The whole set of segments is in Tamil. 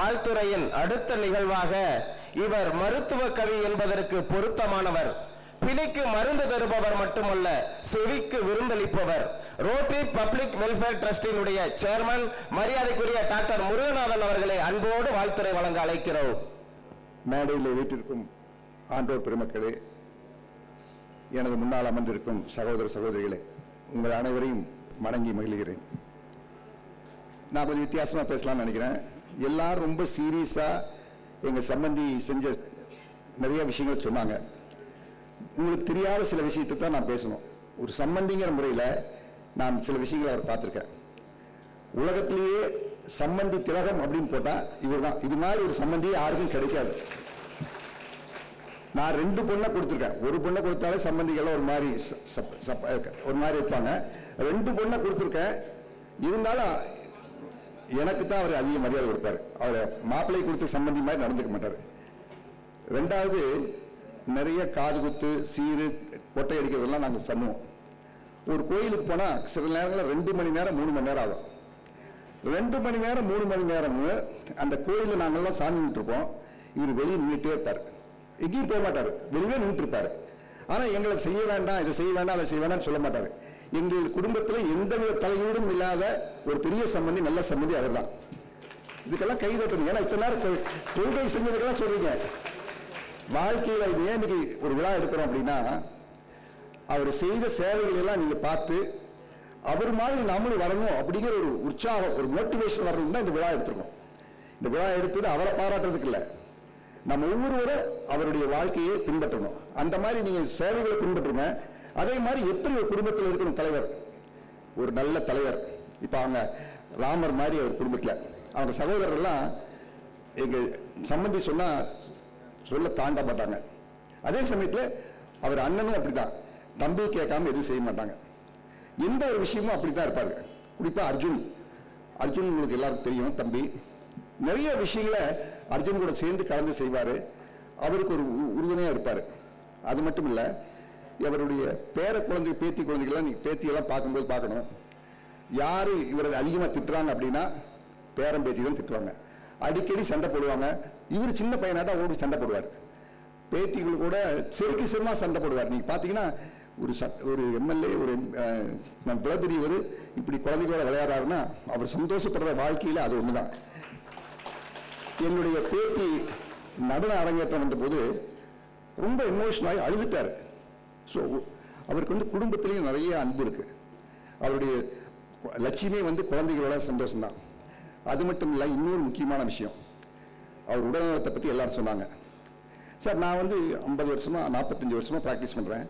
வாழ்த்துறையின் அடுத்த நிகழ்வாக இவர் மருத்துவ கவி என்பதற்கு பொருத்தமானவர். பிணிக்கு மருந்து தருபவர் மட்டுமல்ல செவிக்கு விருந்தளிப்பவர். ரோட்டரி பப்ளிக் வெல்ஃபேர் ட்ரஸ்டினுடைய சேர்மன் மரியாதைக்குரிய டாக்டர் முருகநாதன் அவர்களை அன்போடு வாழ்த்துறை வழங்க அழைக்கிறோம். மேடையில் வீட்டிற்கும் ஆண்டோர் பெருமக்களே எனது முன்னால் அமர்ந்திருக்கும் சகோதர சகோதரிகளே உங்கள் அனைவரையும் வணங்கி மகிழ்கிறேன். நான் கொஞ்சம் வித்தியாசமாக பேசலாம்னு நினைக்கிறேன். எல்லாரும் ரொம்ப சீரியஸாக எங்கள் சம்பந்தி செஞ்ச நிறைய விஷயங்கள் சொன்னாங்க. உங்களுக்கு தெரியாத சில விஷயத்தை தான் நான் பேசணும். ஒரு சம்பந்திங்கிற முறையில் நான் சில விஷயங்களை அவர் பார்த்துருக்கேன். உலகத்திலேயே சம்பந்தி திலகம் அப்படின்னு போட்டால் இவர் தான். இது மாதிரி ஒரு சம்பந்தி யாருக்கும் கிடைக்காது. நான் ரெண்டு பொண்ணை கொடுத்துருக்கேன். ஒரு பொண்ணை கொடுத்தாலே சம்பந்திகள் ஒரு மாதிரி சப்- சப்- ஒரு மாதிரி இருப்பாங்க. ரெண்டு பொண்ணை கொடுத்துருக்கேன். இருந்தாலும் எனக்கு தான் அவர் அதிக மரியாதை கொடுப்பார். அவர் மாப்பிள்ளை கொடுத்து சம்பந்தி மாதிரி நடந்துக்க மாட்டார். ரெண்டாவது நிறைய காது குத்து சீரு கொட்டை அடிக்கிறதெல்லாம் நாங்கள் பண்ணுவோம். ஒரு கோயிலுக்கு போனால் சில நேரங்களில் ரெண்டு மணி நேரம் மூணு மணி நேரம் ஆகும். ரெண்டு மணி நேரம் மூணு மணி நேரம் அந்த கோயிலில் நாங்கள்லாம் சாமி நின்றுருப்போம் இவர் வெளியே நின்றுட்டே இருப்பார். எங்கேயும் போக மாட்டார். வெளியே நின்றுட்டு இருப்பார். ஆனால் எங்களை செய்ய வேண்டாம் இதை செய்ய வேண்டாம் அதை செய்ய வேண்டாம்னு சொல்ல மாட்டார். எங்கள் குடும்பத்தில் எந்தவித தலையீடும் இல்லாத ஒரு பெரிய சம்பந்தி நல்ல சம்பந்தி அவர்தான். இதுக்கெல்லாம் கை தட்டணும். ஏன்னா இத்தனை நேரம் கொள்கை செஞ்சதுக்கெல்லாம் சொல்றீங்க. வாழ்க்கையில் இது ஏன் இன்னைக்கு ஒரு விழா எடுக்கிறோம் அப்படின்னா அவர் செய்த சேவைகள் எல்லாம் நீங்க பார்த்து அவர் மாதிரி நாமளும் வரணும் அப்படிங்கிற ஒரு உற்சாகம் ஒரு மோட்டிவேஷன் வரணும் தான் இந்த விழா எடுத்துருக்கோம். இந்த விழா எடுத்தது அவரை பாராட்டுறதுக்கு இல்லை. நம்ம ஒவ்வொருவரும் அவருடைய வாழ்க்கையை பின்பற்றணும். அந்த மாதிரி நீங்கள் சேவைகளை பின்பற்றுங்க. அதே மாதிரி எப்படி ஒரு குடும்பத்தில் இருக்கணும் தலைவர்? ஒரு நல்ல தலைவர். இப்போ அவங்க ராமர் மாதிரி அவர் குடும்பத்தில். அவங்க சகோதரர்லாம் எங்கள் சம்பந்தி சொன்னால் சொல்ல தாண்ட மாட்டாங்க. அதே சமயத்தில் அவர் அண்ணனும் அப்படிதான். தம்பி கேட்காம எதுவும் செய்ய மாட்டாங்க. எந்த ஒரு விஷயமும் அப்படித்தான் இருப்பாரு. குறிப்பாக அர்ஜுன். அர்ஜுன் உங்களுக்கு எல்லாருக்கும் தெரியும் தம்பி. நிறைய விஷயங்களை அர்ஜுன் கூட சேர்ந்து கலந்து செய்வார். அவருக்கு ஒரு உ- இருப்பார். அது மட்டும் இல்லை இவருடைய பேர குழந்தை பேத்தி குழந்தைகள்லாம் நீ பேத்தியெல்லாம் பார்க்கும்போது பார்க்கணும். யார் இவரை அதிகமாக திட்டுறாங்க அப்படின்னா பேரம் பேத்தி தான் திட்டுவாங்க. அடிக்கடி சண்டை போடுவாங்க. இவர் சின்ன பையனாட்டா ஓடி சண்டை போடுவார். பேத்திகள் கூட செருக்கு சிறுமா சண்டை போடுவார். நீங்கள் பார்த்தீங்கன்னா ஒரு சட் ஒரு எம்எல்ஏ ஒரு அஹ், நம்ம இவ்வளவு இப்படி குழந்தைகளோட விளையாடுறாருன்னா அவர் சந்தோஷப்படுற வாழ்க்கையில் அது ஒன்று தான் என்னுடைய பேத்தி நடன அரங்கேற்றம் வந்தபோது ரொம்ப எமோஷனாகி அழுதுட்டாரு. ஸோ அவருக்கு வந்து குடும்பத்திலையும் நிறைய அன்பு இருக்குது அவருடைய லட்சியமே வந்து குழந்தைகளோட சந்தோஷம்தான். அது மட்டும் இல்லை இன்னொரு முக்கியமான விஷயம். அவர் உடல்நலத்தை பற்றி எல்லாரும் சொன்னாங்க. சார் நான் வந்து ஐம்பது வருஷமாக நாற்பத்தஞ்சு வருஷமாக ப்ராக்டிஸ் பண்ணுறேன்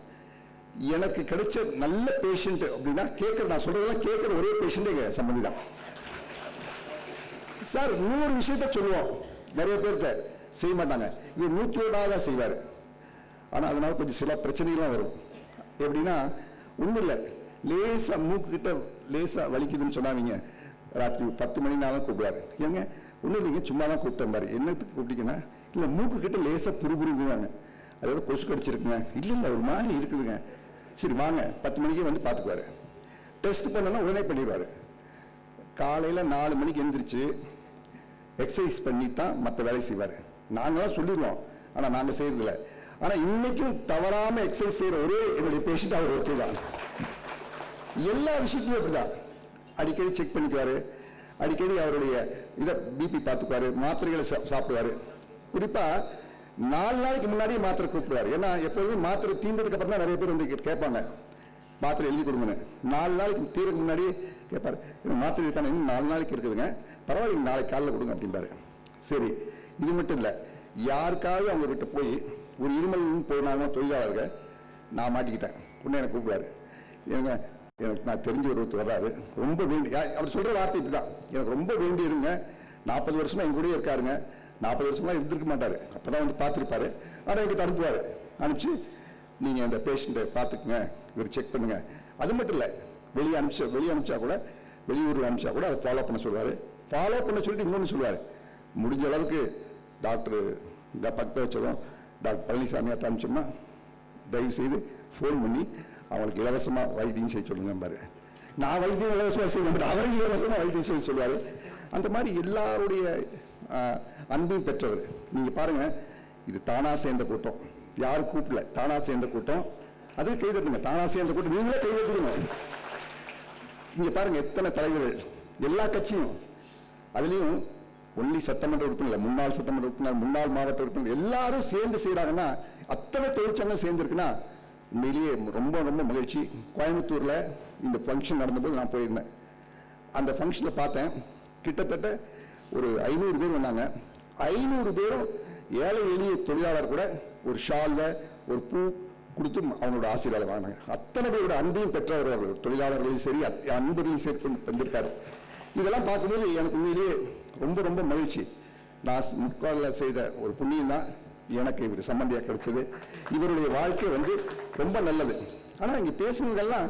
எனக்கு கிடைச்ச நல்ல பேஷண்ட் அப்படின்னா கேட்குற நான் சொல்கிறதெல்லாம் கேட்குற ஒரே பேஷண்ட்டு எங்கள் சம்மந்தி தான். சார் நூறு விஷயத்த சொல்லுவோம். நிறைய பேர்கிட்ட செய்ய மாட்டாங்க. இவர் நூற்றி ஒன்றாவது தான் செய்வார். ஆனால் அதனால கொஞ்சம் சில பிரச்சனைகள்லாம் வரும். எப்படின்னா ஒன்றும் இல்லை. லேசாக மூக்குக்கிட்ட லேசாக வலிக்குதுன்னு சொன்னாங்க ராத்திரி பத்து மணினாலும் கூப்பிடுவாரு. ஏங்க ஒன்றும் இல்லைங்க சும்மா தான் கூப்பிட்டேன் பாரு. என்னத்துக்கு கூப்பிட்டீங்கன்னா இல்லை மூக்குக்கிட்ட லேசாக புருபுருதுவாங்க அதோட கொசு கடிச்சிருக்குங்க. இல்லை இல்லை ஒரு மாதிரி இருக்குதுங்க. சரி வாங்க. பத்து மணிக்கே வந்து பார்த்துக்குவாரு டெஸ்ட் பண்ணோன்னா உடனே பண்ணிடுவார். காலையில் நாலு மணிக்கு எந்திரிச்சு எக்ஸசைஸ் பண்ணி தான் மற்ற வேலை செய்வார். நாங்களாம் சொல்லிடுவோம் ஆனால் நாங்கள் செய்யறதில்ல ஆனால் இன்னைக்கும் தவறாமல் எக்ஸசைஸ் செய்கிற ஒரே என்னுடைய பேஷண்ட் அவர் ஒருத்தர் தான். எல்லா விஷயத்தையும் அப்படிதான். அடிக்கடி செக் பண்ணிக்குவாரு. அடிக்கடி அவருடைய இதை பிபி பார்த்துக்குவாரு. மாத்திரைகளை சா- சாப்பிடுவாரு. நாலு நாளைக்கு முன்னாடியே மாத்திரை கூப்பிடுவார். ஏன்னா எப்போதுமே மாத்திரை தீர்ந்ததுக்கு அப்புறம் தான் நிறைய பேர் வந்து கேட்பாங்க. மாத்திரை எழுதி கொடுங்கன்னு. நாலு நாளைக்கு தீரக்கு முன்னாடியே கேட்பார். மாத்திரை இருக்கான இன்னும் நாலு நாளைக்கு இருக்குதுங்க. பரவாயில்ல நாளைக்கு காலைல கொடுங்க அப்படிம்பாரு சரி இது மட்டும் இல்லை யாருக்காவது அவங்க கிட்ட போய் ஒரு இருமல் போயினாங்க தொழிலாளர்கள் நான் மாட்டிக்கிட்டேன். உடனே எனக்கு கூப்பிடுவாரு. ஏங்க எனக்கு நான் தெரிஞ்ச ஒருத்தர் வர்றாரு. ரொம்ப வேண்டி அவர் சொல்ற வார்த்தை இப்படிதான். எனக்கு ரொம்ப வேண்டி இருங்க. நாற்பது வருஷமாக எங்க கூடயே இருக்காருங்க. நாற்பது வருஷமாக இருந்திருக்க மாட்டார். அப்போ தான் வந்து பார்த்துருப்பாரு. ஆனால் எனக்கு அனுப்புவார். அனுப்பிச்சு நீங்கள் இந்த பேஷண்ட்டை பார்த்துக்குங்க. இவர் செக் பண்ணுங்கள் அது மட்டும் இல்லை வெளியே அனுப்பிச்சா வெளியே அனுப்பிச்சா கூட வெளியூரில் அனுப்பிச்சா கூட அதை ஃபாலோ பண்ண சொல்வார் ஃபாலோ பண்ண சொல்லிட்டு இன்னொன்று சொல்லுவார். முடிஞ்ச அளவுக்கு டாக்டர் இந்த பக்கத்தை வச்சிடும் டாக்டர் பழனிசாமி அட்ட தயவு செய்து ஃபோன் பண்ணி அவங்களுக்கு இலவசமாக வைத்தியம் செய்ய சொல்லுங்க பாரு. நான் வைத்தியம் இலவசமாக செய்ய அவர் இலவசமாக வைத்தியம் செய்ய சொல்லுவார். அந்த மாதிரி எல்லாருடைய அன்பையும் பெற்றவர். நீங்கள் பாருங்க இது தானாக சேர்ந்த கூட்டம். யாரும் கூப்பிடல. தானாக சேர்ந்த கூட்டம். அதுக்கு கை தானாக சேர்ந்த கூட்டம். நீங்களே கைதட்டுங்க நீங்கள் பாருங்கள் எத்தனை தலைவர்கள். எல்லா கட்சியும் அதுலேயும் ஒன்லி சட்டமன்ற உறுப்பினர் முன்னாள் சட்டமன்ற உறுப்பினர் முன்னாள் மாவட்ட உறுப்பினர் எல்லாரும் சேர்ந்து செய்கிறாங்கன்னா அத்தனை தொழிற்சங்கம் சேர்ந்துருக்குன்னா உண்மையிலேயே ரொம்ப ரொம்ப மகிழ்ச்சி. கோயம்புத்தூரில் இந்த ஃபங்க்ஷன் நடந்தபோது நான் போயிருந்தேன். அந்த ஃபங்க்ஷனில் பார்த்தேன் கிட்டத்தட்ட ஒரு ஐநூறு பேர் வந்தாங்க. ஐநூறு பேரும் ஏழை எளிய தொழிலாளர் கூட ஒரு ஷால்வை ஒரு பூ கொடுத்து அவங்களோட ஆசீர்வாதம் வாங்கினாங்க. அத்தனை பேரோட அன்பையும் பெற்றவர் அவர் தொழிலாளர்களையும் சரி அன்பர்களையும் சரி கொண்டு இதெல்லாம் பார்க்கும்போது எனக்கு உண்மையிலேயே ரொம்ப ரொம்ப மகிழ்ச்சி. நான் முற்காலில் செய்த ஒரு புண்ணியம் தான். எனக்கு இவர் சம்பந்தியாக கிடைச்சது. இவருடைய வாழ்க்கை வந்து ரொம்ப நல்லது. ஆனால் இங்கே பேசுனதெல்லாம்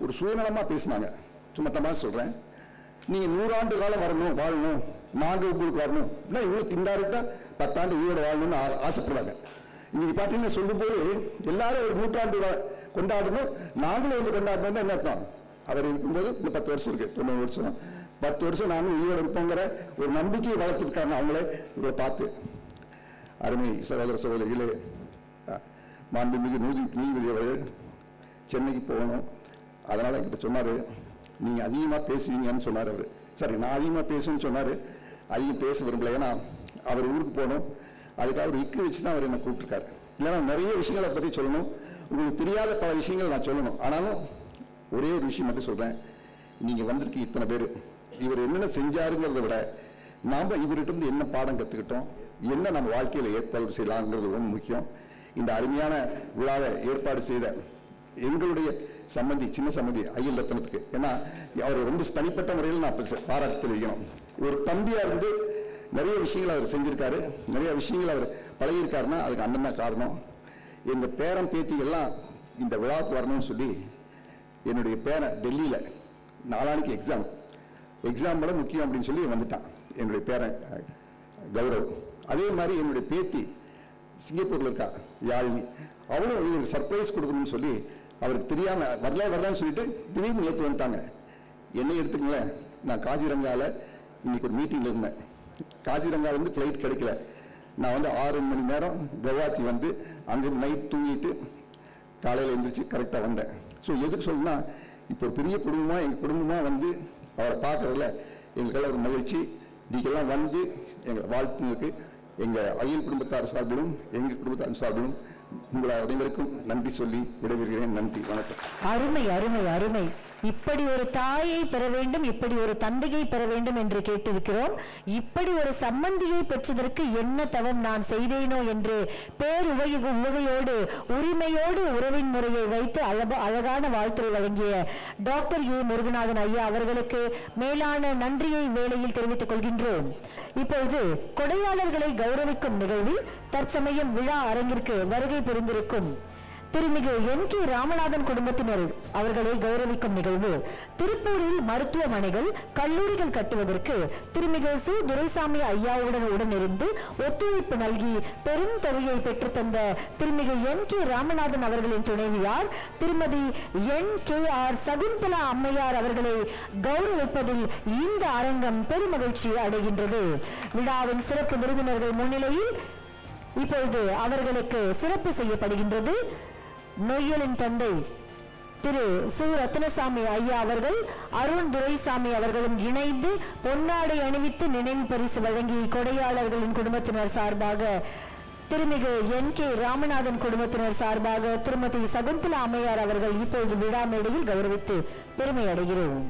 ஒரு சுயநலமாக பேசினாங்க. சும்மா சொல்கிறேன் நீங்கள் நூறாண்டு காலம் வரணும் வாழணும். நாங்கள் உங்களுக்கு வரணும். இல்லை இவ்வளோ இன்டைரக்டா பத்தாண்டு உயிரோட வாழணும்னு ஆ- ஆசைப்படுறாங்க. இன்னைக்கு பார்த்தீங்கன்னா சொல்லும்போது எல்லாரும் ஒரு நூற்றாண்டு கொண்டாடணும். நாங்களும் வந்து கொண்டாடணும் என்ன அர்த்தம்? அவர் இருக்கும்போது இன்னும் பத்து வருஷம் இருக்குது தொண்ணூறு வருஷம். பத்து வருஷம் நானும் உயிரோடு இருப்போங்கிற ஒரு நம்பிக்கையை வளர்த்துருக்காங்க அவங்களே. இவங்களை பார்த்து அருமை சகோதர சகோதரிகளே மாண்புமிகு நீதி நீதிபதி அவர்கள் சென்னைக்கு போகணும். அதனால் என்கிட்ட சொன்னார் நீங்கள் அதிகமாக பேசுவீங்கன்னு சொன்னார் அவர். சரி நான் அதிகமாக பேசுன்னு சொன்னார். அதிகம் பேச விரும்பல. ஏன்னா அவர் ஊருக்கு போகணும். அதுக்காக அவர் இக்கு வச்சு தான் அவர் என்னை கூப்பிட்டுருக்காரு. இல்லைன்னா நிறைய விஷயங்களை பற்றி சொல்லணும். உங்களுக்கு தெரியாத பல விஷயங்கள் நான் சொல்லணும். ஆனாலும் ஒரே ஒரு விஷயம் மட்டும் சொல்கிறேன் நீங்கள் வந்திருக்கீங்க இத்தனை பேர். இவர் என்னென்ன செஞ்சாருங்கிறத விட நாம் இவர்கிட்ட இருந்து என்ன பாடம் கற்றுக்கிட்டோம் என்ன நம்ம வாழ்க்கையில் ஏற்பாடு செய்யலாங்கிறது ரொம்ப முக்கியம். இந்த அருமையான விழாவை ஏற்பாடு செய்த எங்களுடைய சம்மந்தி சின்ன சம்மந்தி ஐயல் ரத்னத்துக்கு ஏன்னா அவர் ரொம்ப தனிப்பட்ட முறையில் நான் பாராட்டு தெரிவிக்கணும். ஒரு தம்பியாக இருந்து நிறைய விஷயங்கள் அவர் செஞ்சுருக்காரு. நிறைய விஷயங்கள் அவர் பழகியிருக்காருன்னா அதுக்கு அண்ணன் தான் காரணம். எங்கள் பேரன் பேத்திகள்லாம் இந்த விழாவுக்கு வரணும்னு சொல்லி என்னுடைய பேரன் டெல்லியில் நாளானிக்கு எக்ஸாம் எக்ஸாம் விட முக்கியம் அப்படின்னு சொல்லி வந்துட்டான். என்னுடைய பேரன் கௌரவ். அதே மாதிரி என்னுடைய பேத்தி சிங்கப்பூர்ல இருக்கா யாழினி. அவளும் இவங்களுக்கு சர்ப்ரைஸ் கொடுக்கணும்னு சொல்லி அவருக்கு தெரியாமல் வரல வரலான்னு சொல்லிட்டு திடீர்னு நேற்று வந்துட்டாங்க. என்னை எடுத்துக்கங்களேன். நான் காஜிரங்காவில் இன்றைக்கி ஒரு மீட்டிங்கில் இருந்தேன். காஜிரங்காவிலேருந்து ஃப்ளைட் கிடைக்கல. நான் வந்து ஆறு மணி நேரம் கவுஹாத்தி வந்து அங்கேருந்து நைட் தூங்கிட்டு காலையில் எழுந்திரிச்சு கரெக்டாக வந்தேன். ஸோ எதுக்கு சொல்லணும்னா இப்போ பெரிய குடும்பமாக எங்கள் குடும்பமாக வந்து அவரை பார்க்குறதுல எங்களுக்கெல்லாம் ஒரு மகிழ்ச்சி. நீங்கள்லாம் வந்து எங்களை வாழ்த்துனதுக்கு எங்கள் அயல் குடும்பத்தார் சார்பிலும் எங்கள் குடும்பத்தார் சார்பிலும் உங்களை அனைவருக்கும் நன்றி சொல்லி விடைபெறுகிறேன். நன்றி வணக்கம். அருமை அருமை அருமை. இப்படி ஒரு தாயை பெற வேண்டும் இப்படி ஒரு தந்தையை பெற வேண்டும் என்று கேட்டிருக்கிறோம். இப்படி ஒரு சம்பந்தியை பெற்றதற்கு என்ன தவம் நான் செய்தேனோ என்று பேருவை உவகையோடு உரிமையோடு உறவின் முறையை வைத்து அழக அழகான வாழ்த்துரை வழங்கிய டாக்டர் ஏ முருகநாதன் ஐயா அவர்களுக்கு மேலான நன்றியை வேளையில் தெரிவித்துக் கொள்கின்றோம். இப்பொழுது கொடையாளர்களை கௌரவிக்கும் நிகழ்வில் தற்சமயம் விழா அரங்கிற்கு வருகை புரிந்திருக்கும் திருமிகு என் கே ராமநாதன் குடும்பத்தினர் அவர்களை கௌரவிக்கும் நிகழ்வு திருப்பூரில் மருத்துவமனைகள் கல்லூரிகள் கட்டுவதற்கு திருமிகு சு. துரைசாமி ஐயாவுடன் உடனிருந்து ஒத்துழைப்பு நல்கி பெரும் தொகையை பெற்றுத்தந்த திருமிகு என் கே ராமநாதன் அவர்களின் துணைவியார் திருமதி என் கே ஆர் சகுந்தலா அம்மையார் அவர்களை கௌரவிப்பதில் இந்த அரங்கம் பெருமகிழ்ச்சி அடைகின்றது. விழாவின் சிறப்பு விருந்தினர்கள் முன்னிலையில் இப்பொழுது அவர்களுக்கு சிறப்பு செய்யப்படுகின்றது. நொய்யலின் தந்தை திரு சு. ரத்னசாமி ஐயா அவர்கள் அருண் துரைசாமி அவர்களும் இணைந்து பொன்னாடை அணிவித்து நினைவு பரிசு வழங்கி கொடையாளர்களின் குடும்பத்தினர் சார்பாக திருமிகு என். கே. ராமநாதன் குடும்பத்தினர் சார்பாக திருமதி சகுந்தலா அம்மையார் அவர்கள் இப்பொழுது விழா மேடையில் கௌரவித்து பெருமை அடைகிறோம்